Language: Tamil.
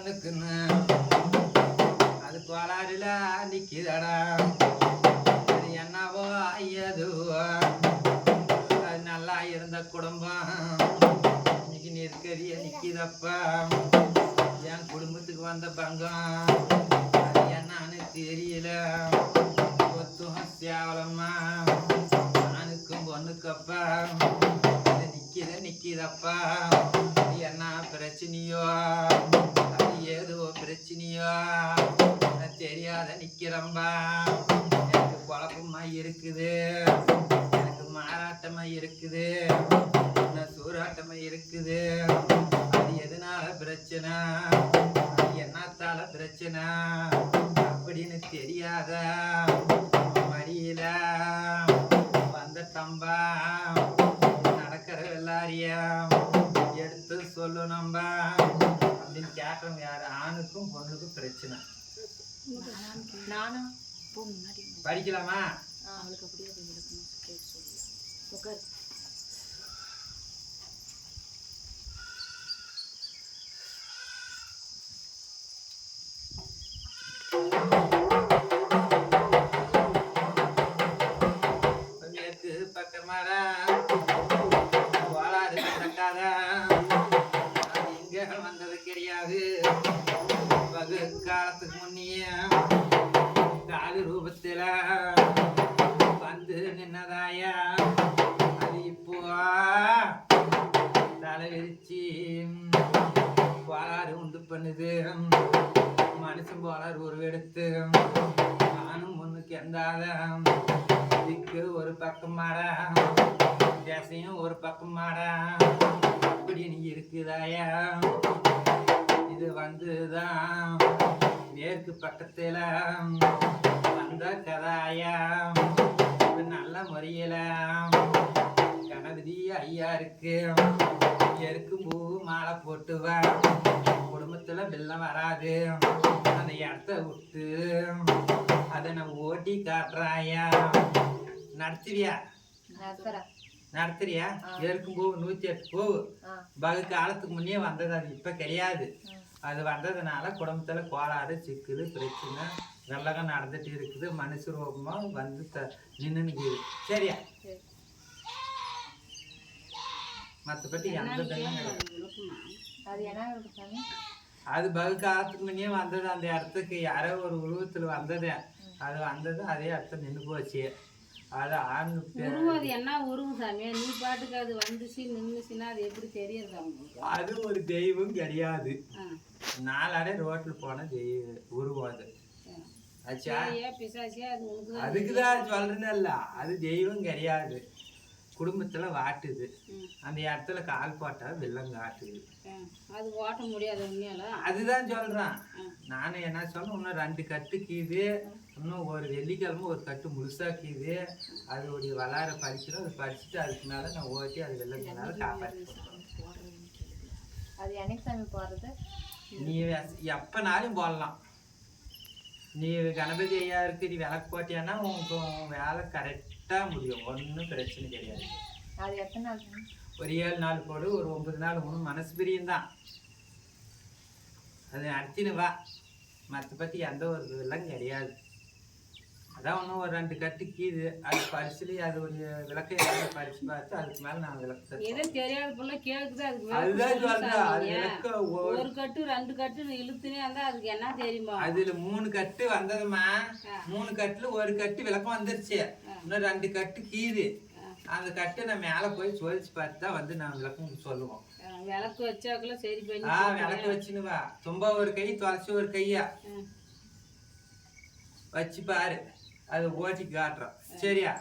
அது கோளாறுல நிக்கிறடா. அது என்னவோ ஐயதுவோ அது நல்லா இருந்த குடும்பம். இன்னைக்கு நெருக்கடிய நிக்குதப்பா என் குடும்பத்துக்கு வந்த பங்கம். அது என்னன்னு தெரியல. ஒத்தும் சேவலம்மா. நானுக்கும் பொண்ணுக்கப்பா. நிக்கிற நிக்கிறப்பா என்ன பிரச்சனையோ? ஐயோ எனக்கு தெரியாத நிக்கிறம்பா. எனக்கு குழப்பமா இருக்குது. எனக்கு மாறாட்டமா இருக்குது. எனக்கு சூறாட்டமா இருக்குது. பிரச்சனை. முன்னாடி. படிக்கலாமா? அவளுக்கு அப்படியே கேட்டு சொல்லு. உட்காரு மேற்கு வச்சு விரிச்சு உண்டு பண்ணுது மனுஷன் கோளாறு உருவெடுத்து நானும் ஒன்றுக்கு எந்தாத இதுக்கு ஒரு பக்கம் மாடா தேசையும் ஒரு பக்கம் மாடா அப்படி நீ இருக்குதாயா? இது வந்துதான் மேற்கு பக்கத்தில் வந்த கதாயா? இது நல்ல முறையில கணபதி ஐயா இருக்கு. எருக்கும் பூ மாலை போட்டு வா. குடும்பத்துல வெள்ளம் வராது. அந்த இடத்த விட்டு அதை நம்ம ஓட்டி காட்டுறாயா. நடத்துவியா? நடத்துறியா. எருக்கும் பூ நூத்தி எட்டு பூ. பகு காலத்துக்கு முன்னே வந்தது அது இப்ப கிடையாது. அது வந்ததுனால குடும்பத்துல கோளாறு சிக்கல் பிரச்சனை. வெள்ளகம் நடந்துட்டு இருக்குது. மனுஷ ரூபமா வந்து த நின்னுக்குது சரியா? சரி. மற்றபடி எந்த அது காலத்துக்கு முன்னே வந்தது அந்த இடத்துக்கு யாரோ ஒரு உருவத்துல வந்தது. அது வந்தது அதே இடத்துல நின்று போச்சு. அது ஆண் உருவம் அது என்ன உருவம் சாமி? நீ பாட்டுக்கு அது வந்துச்சு நின்றுச்சுன்னா அது எப்படி அவங்களுக்கு? அது ஒரு தெய்வம் கிடையாது. நாலாடே ரோட்ல போன தெய்வ உருவம் அது. ஆச்சா? அதுக்குதான் சொல்றேன்ல அது தெய்வம் கிடையாது. குடும்பத்துல வாட்டுது. அந்த இடத்துல கால் போட்டா வெள்ளம் காட்டுது. அது ஓட்ட முடியாது உண்மையால? அதுதான் சொல்றேன். நானும் என்ன சொல்றேன் இன்னும் ரெண்டு கட்டு கீது இன்னும் ஒரு வெள்ளிக்கிழமை ஒரு கட்டு முழுசா கீது அதோடைய வளார பறிக்கிறோம். அதை பறிச்சுட்டு அதுக்கு மேல நான் ஓட்டி அது வெள்ளம் மேல காப்பாற்றுறேன் அது என்னைக்கு சாமி போடுறது? நீ எப்பனாலும் போடலாம். நீ கணபதி ஐயா இருக்கு நீ விளக்கு போட்டியானா உனக்கு உன் வேலை கரெக்டாக முடியும். ஒன்றும் பிரச்சனை கிடையாது. அது எத்தனை நாள் ஒரு ஏழு நாள் போடு ஒரு ஒன்பது நாள் மூணு மனசு பிரியம்தான் அது நடத்தினு வா. மற்றபடி எந்த ஒரு இதெல்லாம் கிடையாது. அதான் ஒன்றும் ஒரு ரெண்டு கட்டு கீது அது பரிசுலி அது ஒரு விளக்கை பறிச்சு பார்த்து அதுக்கு மேலே நான் விளக்கு. எதுவும் தெரியாத புள்ள கேக்குது அதுக்கு அதுதான் சொல்றேன் ஒரு கட்டு ரெண்டு கட்டு இழுத்துனே இருந்தா அதுக்கு என்ன தெரியுமா? அதுல மூணு கட்டு வந்ததுமா மூணு கட்டுல ஒரு கட்டு விளக்கம் வந்துருச்சு. இன்னும் ரெண்டு கட்டு கீது. அந்த கட்டு நான் மேல போய் சோதிச்சு பார்த்து தான் வந்து நான் விளக்கம் சொல்லுவோம். விளக்கு வச்சாக்குள்ள சரி பண்ணி ஆ விளக்கு வச்சுன்னு வா தும்ப ஒரு கை தொலைச்சி ஒரு கையா. வச்சு பாரு. அது ஓட்டி காட்டுறோம் சரியா?